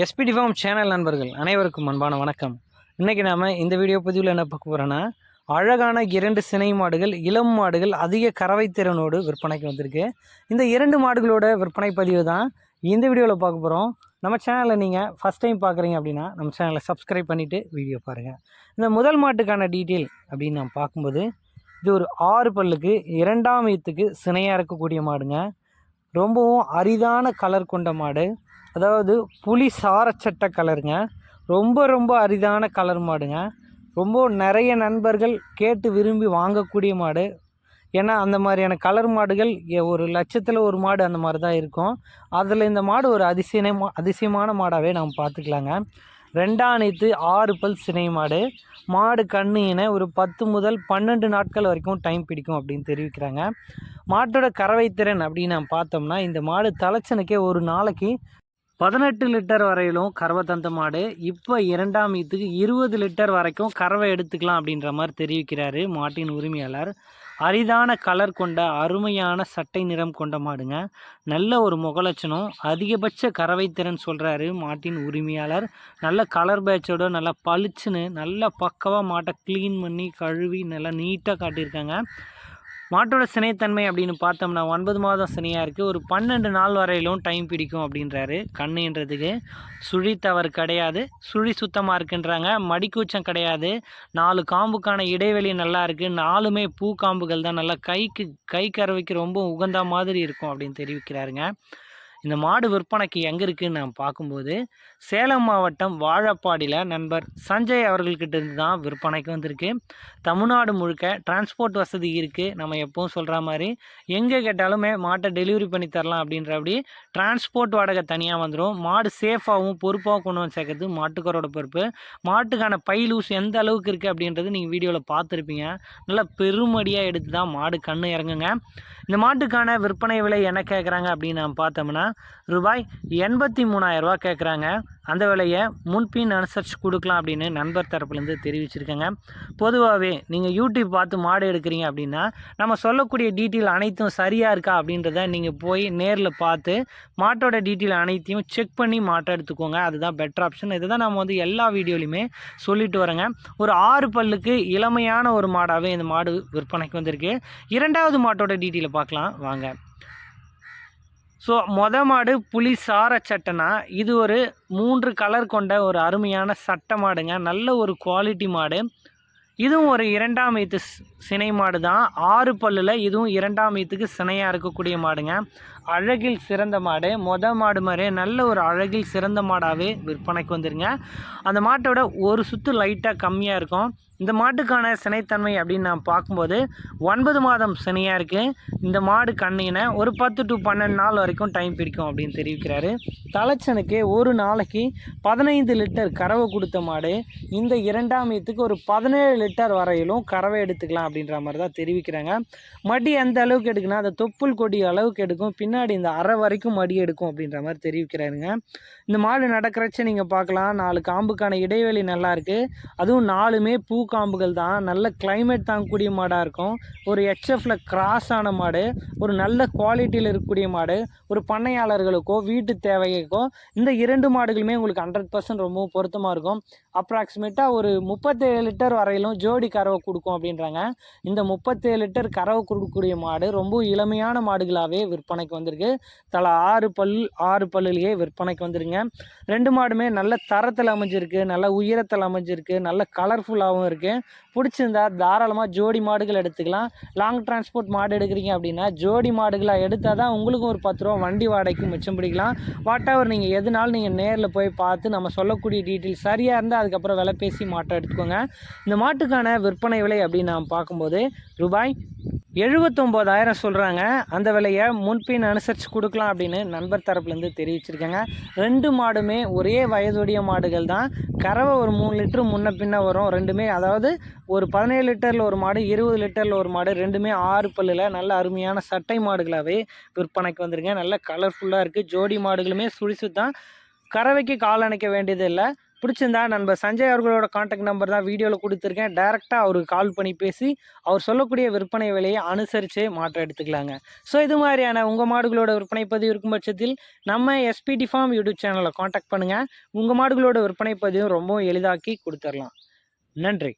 SPD form channel நண்பர்கள் அனைவருக்கும் அன்பான வணக்கம். இன்றைக்கி நாம் இந்த வீடியோ பதிவில் என்ன பார்க்க போகிறோன்னா அழகான இரண்டு சினை மாடுகள் இளம் மாடுகள் அதிக கறவை திறனோடு விற்பனைக்கு வந்திருக்கு. இந்த இரண்டு மாடுகளோட விற்பனை பதிவு தான் இந்த வீடியோவில் பார்க்க போகிறோம் நம்ம சேனலை நீங்கள் ஃபஸ்ட் டைம் பார்க்குறீங்க அப்படின்னா நம்ம சேனலை சப்ஸ்கிரைப் பண்ணிவிட்டு வீடியோ பாருங்கள் இந்த முதல் மாட்டுக்கான டீட்டெயில் அப்படின்னு நான் பார்க்கும்போது இது ஒரு ஆறு பல்லுக்கு இரண்டாம் ஈத்துக்கு சினையாக இருக்கக்கூடிய மாடுங்க. ரொம்பவும் அரிதான கலர் கொண்ட மாடு. அதாவது புலி சாரச்சட்டை கலருங்க. ரொம்ப ரொம்ப அரிதான கலர் மாடுங்க. ரொம்ப நிறைய நண்பர்கள் கேட்டு விரும்பி வாங்கக்கூடிய மாடு. ஏன்னா அந்த மாதிரியான கலர் மாடுகள் ஒரு லட்சத்தில் ஒரு மாடு அந்த மாதிரி தான் இருக்கும். அதில் இந்த மாடு ஒரு அதிசயமா அதிசயமான மாடாகவே நம்ம பார்த்துக்கலாங்க. ரெண்டாணித்து ஆறு பல் சினை மாடு. மாடு கண்ணு இன ஒரு பத்து முதல் பன்னெண்டு நாட்கள் வரைக்கும் டைம் பிடிக்கும் அப்படின்னு தெரிவிக்கிறாங்க. மாட்டோட கறவை திறன் அப்படின்னு நம்ம பார்த்தோம்னா இந்த மாடு தலைச்சனுக்கே ஒரு நாளைக்கு பதினெட்டு லிட்டர் வரையிலும் கறவை தந்த மாடு. இப்போ இரண்டாம் ஈத்துக்கு இருபது லிட்டர் வரைக்கும் கறவை எடுத்துக்கலாம் அப்படின்ற மாதிரி தெரிவிக்கிறாரு மாட்டின் உரிமையாளர். அரிதான கலர் கொண்ட அருமையான சட்டை நிறம் கொண்ட மாடுங்க. நல்ல ஒரு முகலட்சணம் அதிகபட்ச கறவை திறன் சொல்கிறாரு மாட்டின் உரிமையாளர். நல்ல கலர் பேட்சோட நல்லா பளிச்சுன்னு நல்லா பக்கவாக மாட்டை க்ளீன் பண்ணி கழுவி நல்லா நீட்டாக காட்டியிருக்காங்க. மாட்டோட சினைத்தன்மை அப்படின்னு பார்த்தோம்னா ஒன்பது மாதம் சினையாக இருக்குது ஒரு பன்னெண்டு நாள் வரையிலும் டைம் பிடிக்கும் அப்படின்றாரு. கண்ணுன்றதுக்கு சுழி தவறு கிடையாது. சுழி சுத்தமாக இருக்குன்றாங்க. மடிக்கூச்சம் கிடையாது. நாலு காம்புக்கான இடைவெளி நல்லா இருக்குது நாலுமே பூ காம்புகள் தான். நல்லா கைக்கு கை கறவைக்கு ரொம்ப உகந்த மாதிரி இருக்கும் அப்படின்னு தெரிவிக்கிறாருங்க. இந்த மாடு விற்பனைக்கு எங்கே இருக்குன்னு நான் பார்க்கும்போது சேலம் மாவட்டம் வாழப்பாடியில் நண்பர் சஞ்சய் அவர்கள்கிட்ட இருந்து தான் விற்பனைக்கு வந்திருக்கு. தமிழ்நாடு முழுக்க டிரான்ஸ்போர்ட் வசதி இருக்குது நம்ம எப்பவும் சொல்கிற மாதிரி எங்கே கேட்டாலுமே மாட்டை டெலிவரி பண்ணி தரலாம் அப்படின்றபடி டிரான்ஸ்போர்ட் வாடகை தனியாக வந்துடும் மாடு சேஃபாகவும் பொறுப்பாகவும் கொண்டு வந்து சேர்க்கறது மாட்டுக்காரோட பொறுப்பு. மாட்டுக்கான பை லூஸ் எந்த அளவுக்கு இருக்குது அப்படின்றது நீங்கள் வீடியோவில் பார்த்துருப்பீங்க. நல்லா பெருமடியாக எடுத்து தான் மாடு கண்ணு இறங்குங்க. இந்த மாட்டுக்கான விற்பனை விலை என்ன கேட்குறாங்க அப்படின்னு நம்ம பார்த்தோம்னா ரூபாய் எண்பத்தி மூணாயிரரூபா கேட்குறாங்க அந்த விலையை முன்பின் அனுசரித்து கொடுக்கலாம் அப்படின்னு நண்பர் தரப்புலேருந்து தெரிவிச்சிருக்கேங்க. பொதுவாகவே நீங்கள் யூடியூப் பார்த்து மாடு எடுக்கிறீங்க அப்படின்னா நம்ம சொல்லக்கூடிய டீட்டெயில் அனைத்தும் சரியாக இருக்கா அப்படின்றத நீங்கள் போய் நேரில் பார்த்து மாட்டோட டீட்டெயில் அனைத்தையும் செக் பண்ணி மாட்டை எடுத்துக்கோங்க. அதுதான் பெட்டர் ஆப்ஷன் இதை தான் நம்ம வந்து எல்லா வீடியோலையுமே சொல்லிட்டு வரேங்க ஒரு ஆறு பல்லுக்கு இளமையான ஒரு மாடாகவே இந்த மாடு விற்பனைக்கு வந்திருக்கு. இரண்டாவது மாட்டோட டீட்டெயிலை பார்க்கலாம். வாங்க. ஸோ மொத மாடு புலி சார சட்டைனா. இது ஒரு மூன்று கலர் கொண்ட ஒரு அருமையான சட்டை மாடுங்க. நல்ல ஒரு குவாலிட்டி மாடு. இதுவும் ஒரு இரண்டாம் ஈத்து சினை மாடு தான் ஆறு பல்லில் இதுவும் இரண்டாம் ஈத்துக்கு சினையாக இருக்கக்கூடிய மாடுங்க. அழகில் சிறந்த மாடு. மொத மாடு மாதிரியே நல்ல ஒரு அழகில் சிறந்த மாடாகவே விற்பனைக்கு வந்துருங்க. அந்த மாட்டோட ஒரு சுற்று லைட்டாக கம்மியாக இருக்கும். இந்த மாட்டுக்கான சினைத்தன்மை அப்படின்னு நான் பார்க்கும்போது ஒன்பது மாதம் சினையாக இருக்குது இந்த மாடு கண்ணினை ஒரு பத்து டு பன்னெண்டு நாள் வரைக்கும் டைம் பிடிக்கும் அப்படின்னு தெரிவிக்கிறாரு. தலைச்சனுக்கு ஒரு நாளைக்கு பதினைந்து லிட்டர் கறவை கொடுத்த மாடு இந்த இரண்டாம் ஈத்துக்கு ஒரு பதினேழு லிட்டர் வரையிலும் கறவை எடுத்துக்கலாம் அப்படின்ற மாதிரி தான் தெரிவிக்கிறாங்க. மடி எந்த அளவுக்கு எடுக்குன்னா அந்த தொப்புள் கொடி அளவுக்கு எடுக்கும். பின்னாடி இந்த அரை வரைக்கும் மடி எடுக்கும் அப்படின்ற மாதிரி தெரிவிக்கிறாருங்க. இந்த மாடு நடக்கிறச்ச நீங்கள் பார்க்கலாம். நாலு காம்புக்கான இடைவெளி நல்லா இருக்குது அதுவும் நாலுமே பூ காம்புகள் தான். நல்ல கிளைமேட் தாங்கக்கூடிய மாடாக இருக்கும். ஒரு ஹெச்எஃப்ல கிராஸ் ஆன மாடு ஒரு நல்ல குவாலிட்டியில் இருக்கக்கூடிய மாடு ஒரு பண்ணையாளர்களுக்கோ வீட்டு தேவைக்கோ இந்த இரண்டு மாடுகளுமே உங்களுக்கு ஹண்ட்ரட் பர்சன்ட் ரொம்பவும் பொருத்தமாக இருக்கும். அப்ராக்சிமேட்டாக ஒரு முப்பத்தேழு லிட்டர் வரையிலும் ஜோடி கறவை கொடுக்கும் அப்படின்றாங்க. இந்த முப்பத்தேழு லிட்டர் கறவை கொடுக்கக்கூடிய மாடு ரொம்ப இளமையான மாடுகளாகவே விற்பனைக்கு வந்திருக்கு. தலா ஆறு பல் ஆறு பல்லுலேயே விற்பனைக்கு வந்துருங்க ரெண்டு மாடுமே நல்ல தரத்தில் அமைஞ்சிருக்கு நல்ல உயரத்தில் அமைஞ்சிருக்கு நல்ல கலர்ஃபுல்லாகவும் இருக்குது பிடிச்சிருந்தா தாராளமாக ஜோடி மாடுகள் எடுத்துக்கலாம். லாங் டிரான்ஸ்போர்ட் மாடு எடுக்கிறீங்க அப்படின்னா ஜோடி மாடுகளாக எடுத்தால் தான் உங்களுக்கும் ஒரு பத்து ரூபா வண்டி வாடகைக்கு மிச்சம் பிடிக்கலாம். வாட் எவர் நீங்கள் எதுனாலும் நீங்கள் நேரில் போய் பார்த்து நம்ம சொல்லக்கூடிய டீட்டெயில் சரியாக இருந்தால் அதுக்கப்புறம் விலை பேசி மாட்டை எடுத்துக்கோங்க. இந்த மாட்டுக்கான விற்பனை விலை அப்படின்னு நாம் பார்க்கும்போது ரூபாய் எழுபத்தொம்போதாயிரம் சொல்கிறாங்க அந்த விலையை முன்பின் அனுசரித்து கொடுக்கலாம் அப்படின்னு நண்பர் தரப்புலேருந்து தெரிவிச்சிருக்காங்க. ரெண்டு மாடுமே ஒரே வயதுடைய மாடுகள் தான். கறவை ஒரு மூணு லிட்டரு முன்ன பின்ன வரும். ரெண்டுமே அதாவது ஒரு பதினேழு லிட்டரில் ஒரு மாடு இருபது லிட்டரில் ஒரு மாடு ரெண்டுமே ஆறு பல்லில் நல்ல அருமையான சட்டை மாடுகளாகவே விற்பனைக்கு வந்துருங்க நல்ல கலர்ஃபுல்லாக இருக்குது ஜோடி மாடுகளுமே சுழிசு தான் கறவைக்கு கால் அணைக்க வேண்டியது இல்லை பிடிச்சிருந்தா நண்பர் சஞ்சய் அவர்களோட காண்டாக்ட் நம்பர் தான் வீடியோவில் கொடுத்துருக்கேன். டேரெக்டாக அவருக்கு கால் பண்ணி பேசி அவர் சொல்லக்கூடிய விற்பனை விலையை அனுசரித்து மாற்றம் எடுத்துக்கலாங்க. ஸோ இது மாதிரியான உங்கள் மாடுகளோட விற்பனை பதிவு இருக்கும் பட்சத்தில் நம்ம எஸ்பிடி ஃபார்ம் யூடியூப் சேனலை காண்டாக்ட் பண்ணுங்கள் உங்கள் மாடுகளோட விற்பனை பதிவும் ரொம்பவும் எளிதாக்கி கொடுத்துடலாம் நன்றி.